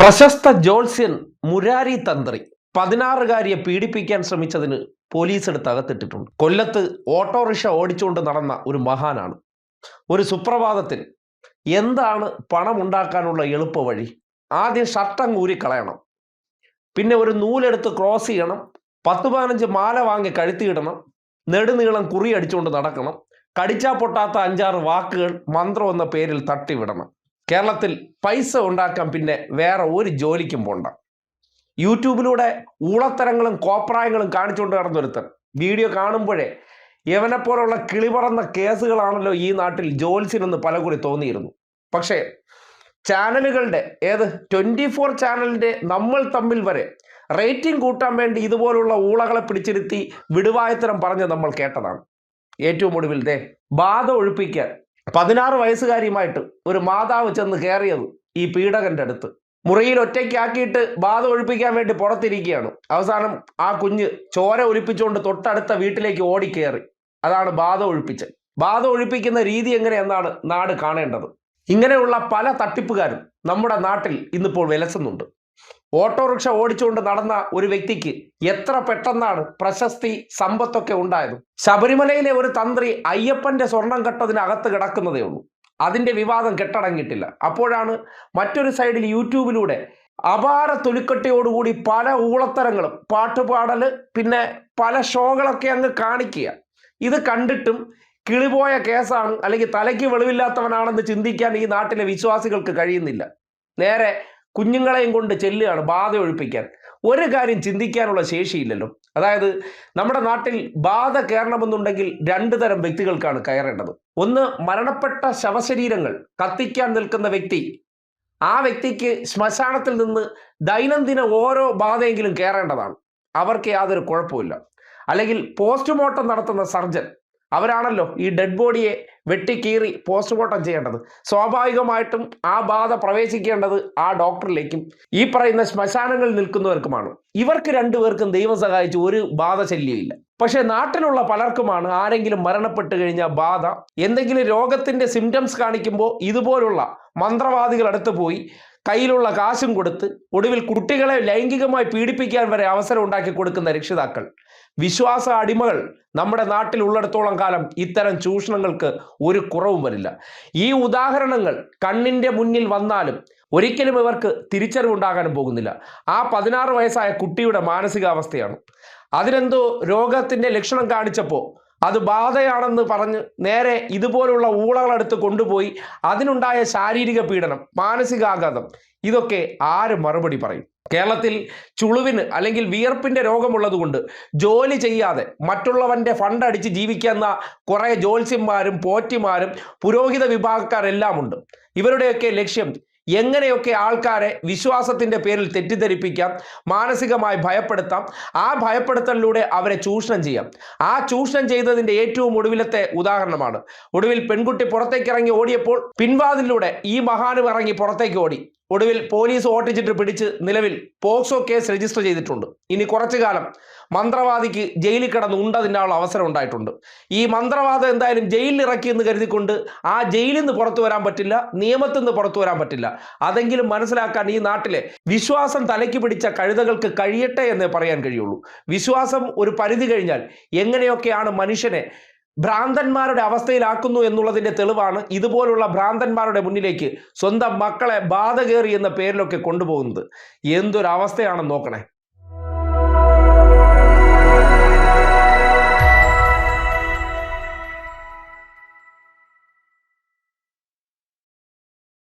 പ്രശസ്ത ജോത്സ്യൻ മുരാരി തന്ത്രി പതിനാറുകാരിയെ പീഡിപ്പിക്കാൻ ശ്രമിച്ചതിന് പോലീസ് എടുത്ത് അകത്തിട്ടിട്ടുണ്ട്. കൊല്ലത്ത് ഓട്ടോറിക്ഷ ഓടിച്ചുകൊണ്ട് നടന്ന ഒരു മഹാനാണ്. ഒരു സുപ്രഭാതത്തിൽ എന്താണ് പണം ഉണ്ടാക്കാനുള്ള എളുപ്പ വഴി? ആദ്യം ഷർട്ടം കളയണം. പിന്നെ ഒരു നൂലെടുത്ത് ക്രോസ് ചെയ്യണം. പത്ത് പതിനഞ്ച് മാല വാങ്ങി കഴുത്തിയിടണം. നെടുനീളം കുറി അടിച്ചുകൊണ്ട് നടക്കണം. കടിച്ചാ പൊട്ടാത്ത അഞ്ചാറ് വാക്കുകൾ മന്ത്രം എന്ന പേരിൽ തട്ടിവിടണം. കേരളത്തിൽ പൈസ ഉണ്ടാക്കാൻ പിന്നെ വേറെ ഒരു ജോലിക്കും പോണ്ട. യൂട്യൂബിലൂടെ ഊളത്തരങ്ങളും കോപ്രായങ്ങളും കാണിച്ചുകൊണ്ട് നടന്നൊരുത്തൻ. വീഡിയോ കാണുമ്പോഴേ യവനെപ്പോലുള്ള കിളിപറന്ന കേസുകളാണല്ലോ ഈ നാട്ടിൽ ജോൽസിനെന്ന് പലകുറി തോന്നിയിരുന്നു. പക്ഷേ ചാനലുകളുടെ ഏത് ട്വന്റി ഫോർ ചാനലിന്റെ നമ്മൾ തമ്മിൽ വരെ റേറ്റിംഗ് കൂട്ടാൻ വേണ്ടി ഇതുപോലുള്ള ഊളകളെ പിടിച്ചിരുത്തി വിടുവായത്തരം പറഞ്ഞ് നമ്മൾ കേട്ടതാണ്. ഏറ്റവും ഒടുവിൽ ദേ ബാധ ഒഴിപ്പിക്കാൻ പതിനാറ് വയസ്സുകാരിയുമായിട്ട് ഒരു മാതാവ് ചെന്ന് കയറിയത് ഈ പീഡകന്റെ അടുത്ത്. മുറിയിൽ ഒറ്റയ്ക്കാക്കിയിട്ട് ബാധ ഒഴിപ്പിക്കാൻ വേണ്ടി പുറത്തിരിക്കുകയാണ്. അവസാനം ആ കുഞ്ഞ് ചോര ഒലിപ്പിച്ചുകൊണ്ട് തൊട്ടടുത്ത വീട്ടിലേക്ക് ഓടിക്കയറി അതാണ് ബാധ ഒഴിപ്പിച്ചത് ബാധ ഒഴിപ്പിക്കുന്ന രീതി എങ്ങനെയെന്നാണ് നാട് കാണേണ്ടത്. ഇങ്ങനെയുള്ള പല തട്ടിപ്പുകാരും നമ്മുടെ നാട്ടിൽ ഇന്നിപ്പോൾ വിലസുന്നുണ്ട്. ഓട്ടോറിക്ഷ ഓടിച്ചുകൊണ്ട് നടന്ന ഒരു വ്യക്തിക്ക് എത്ര പെട്ടെന്നാണ് പ്രശസ്തി സമ്പത്തൊക്കെ ഉണ്ടായത്? ശബരിമലയിലെ ഒരു തന്ത്രി അയ്യപ്പന്റെ സ്വർണം കെട്ടതിനകത്ത് കിടക്കുന്നതേ ഉള്ളൂ. അതിന്റെ വിവാദം കെട്ടടങ്ങിയിട്ടില്ല. അപ്പോഴാണ് മറ്റൊരു സൈഡിൽ യൂട്യൂബിലൂടെ അപാര തൊലിക്കട്ടിയോടുകൂടി പല ഊളത്തരങ്ങളും പാട്ടുപാടൽ പിന്നെ പല ഷോകളൊക്കെ അങ്ങ് കാണിക്കുക. ഇത് കണ്ടിട്ടും കിളിപോയ കേസാണ് അല്ലെങ്കിൽ തലയ്ക്ക് വെളിവില്ലാത്തവനാണെന്ന് ചിന്തിക്കാൻ ഈ നാട്ടിലെ വിശ്വാസികൾക്ക് കഴിയുന്നില്ല. നേരെ കുഞ്ഞുങ്ങളെയും കൊണ്ട് ചെല്ലുകയാണ് ബാധ ഒഴിപ്പിക്കാൻ. ഒരു കാര്യം ചിന്തിക്കാനുള്ള ശേഷിയില്ലല്ലോ. അതായത് നമ്മുടെ നാട്ടിൽ ബാധ കയറണമെന്നുണ്ടെങ്കിൽ രണ്ടു തരം വ്യക്തികൾക്കാണ് കയറേണ്ടത്. ഒന്ന് മരണപ്പെട്ട ശവശരീരങ്ങൾ കത്തിക്കാൻ നിൽക്കുന്ന വ്യക്തി. ആ വ്യക്തിക്ക് ശ്മശാനത്തിൽ നിന്ന് ദൈനംദിന ഓരോ ബാധയെങ്കിലും കയറേണ്ടതാണ്. അവർക്ക് യാതൊരു കുഴപ്പമില്ല അല്ലെങ്കിൽ പോസ്റ്റ്മോർട്ടം നടത്തുന്ന സർജൻ അവരാണല്ലോ ഈ ഡെഡ് ബോഡിയെ വെട്ടിക്കീറി പോസ്റ്റ്മോർട്ടം ചെയ്യേണ്ടത്. സ്വാഭാവികമായിട്ടും ആ ബാധ പ്രവേശിക്കേണ്ടത് ആ ഡോക്ടറിലേക്കും ഈ പറയുന്ന ശ്മശാനങ്ങളിൽ നിൽക്കുന്നവർക്കുമാണ്. ഇവർക്ക് രണ്ടുപേർക്കും ദൈവം സഹായിച്ച് ഒരു ബാധ ശല്യമില്ല പക്ഷേ നാട്ടിലുള്ള പലർക്കുമാണ് ആരെങ്കിലും മരണപ്പെട്ടു കഴിഞ്ഞ ബാധ. എന്തെങ്കിലും രോഗത്തിന്റെ സിംറ്റംസ് കാണിക്കുമ്പോൾ ഇതുപോലുള്ള മന്ത്രവാദികൾ അടുത്ത് പോയി കയ്യിലുള്ള കാശും കൊടുത്ത് ഒടുവിൽ കുട്ടികളെ ലൈംഗികമായി പീഡിപ്പിക്കാൻ വരെ അവസരം ഉണ്ടാക്കി കൊടുക്കുന്ന രക്ഷിതാക്കൾ. വിശ്വാസ അടിമകൾ നമ്മുടെ നാട്ടിൽ ഉള്ളിടത്തോളം കാലം ഇത്തരം ചൂഷണങ്ങൾക്ക് ഒരു കുറവും വരില്ല. ഈ ഉദാഹരണങ്ങൾ കണ്ണിന്റെ മുന്നിൽ വന്നാലും ഒരിക്കലും ഇവർക്ക് തിരിച്ചറിവുണ്ടാകാനും പോകുന്നില്ല. ആ പതിനാറ് വയസ്സായ കുട്ടിയുടെ മാനസികാവസ്ഥയാണ്. അതിനെന്തോ രോഗത്തിന്റെ ലക്ഷണം കാണിച്ചപ്പോൾ അത് ബാധയാണെന്ന് പറഞ്ഞ് നേരെ ഇതുപോലുള്ള ഊളകളെടുത്ത് കൊണ്ടുപോയി അതിനുണ്ടായ ശാരീരിക പീഡനം മാനസികാഘാതം ഇതൊക്കെ ആര് മറുപടി പറയും? കേരളത്തിൽ ചുളുവിന് അല്ലെങ്കിൽ വിയർപ്പിന്റെ രോഗമുള്ളതുകൊണ്ട് ജോലി ചെയ്യാതെ മറ്റുള്ളവന്റെ ഫണ്ട് അടിച്ച് ജീവിക്കുന്ന കുറേ ജോത്സ്യന്മാരും പോറ്റിമാരും പുരോഹിത വിഭാഗക്കാരെല്ലാമുണ്ട്. ഇവരുടെയൊക്കെ ലക്ഷ്യം എങ്ങനെയൊക്കെ ആൾക്കാരെ വിശ്വാസത്തിന്റെ പേരിൽ തെറ്റിദ്ധരിപ്പിക്കാം മാനസികമായി ഭയപ്പെടുത്താം ആ ഭയപ്പെടുത്തലിലൂടെ അവരെ ചൂഷണം ചെയ്യാം. ആ ചൂഷണം ചെയ്തതിന്റെ ഏറ്റവും ഒടുവിലത്തെ ഉദാഹരണമാണ്. ഒടുവിൽ പെൺകുട്ടി പുറത്തേക്ക് ഇറങ്ങി ഓടിയപ്പോൾ പിൻവാതിലൂടെ ഈ മഹാനും ഇറങ്ങി പുറത്തേക്ക് ഓടി. ഒടുവിൽ പോലീസ് ഓട്ടിച്ചിട്ട് പിടിച്ച് നിലവിൽ പോക്സോ കേസ് രജിസ്റ്റർ ചെയ്തിട്ടുണ്ട്. ഇനി കുറച്ചു കാലം മന്ത്രവാദിക്ക് ജയിലിൽ കിടന്ന് ഉണ്ടതിനുള്ള അവസരം ഉണ്ടായിട്ടുണ്ട്. ഈ മന്ത്രവാദം എന്തായാലും ജയിലിൽ ഇറക്കി എന്ന് കരുതിക്കൊണ്ട് ആ ജയിലിൽ നിന്ന് പുറത്തു വരാൻ പറ്റില്ല നിയമത്തിൽ നിന്ന് പുറത്തു വരാൻ പറ്റില്ല. അതെങ്കിലും മനസ്സിലാക്കാൻ ഈ നാട്ടിലെ വിശ്വാസം തലയ്ക്ക് പിടിച്ച കഴുതകൾക്ക് കഴിയട്ടെ എന്നേ പറയാൻ കഴിയുള്ളൂ. വിശ്വാസം ഒരു പരിധി കഴിഞ്ഞാൽ എങ്ങനെയൊക്കെയാണ് മനുഷ്യനെ ഭ്രാന്തന്മാരുടെ അവസ്ഥയിലാക്കുന്നു എന്നുള്ളതിന്റെ തെളിവാണ് ഇതുപോലുള്ള ഭ്രാന്തന്മാരുടെ മുന്നിലേക്ക് സ്വന്തം മക്കളെ ബാധ കയറി എന്ന പേരിലൊക്കെ കൊണ്ടുപോകുന്നത്. എന്തൊരവസ്ഥയാണെന്ന് നോക്കണേ.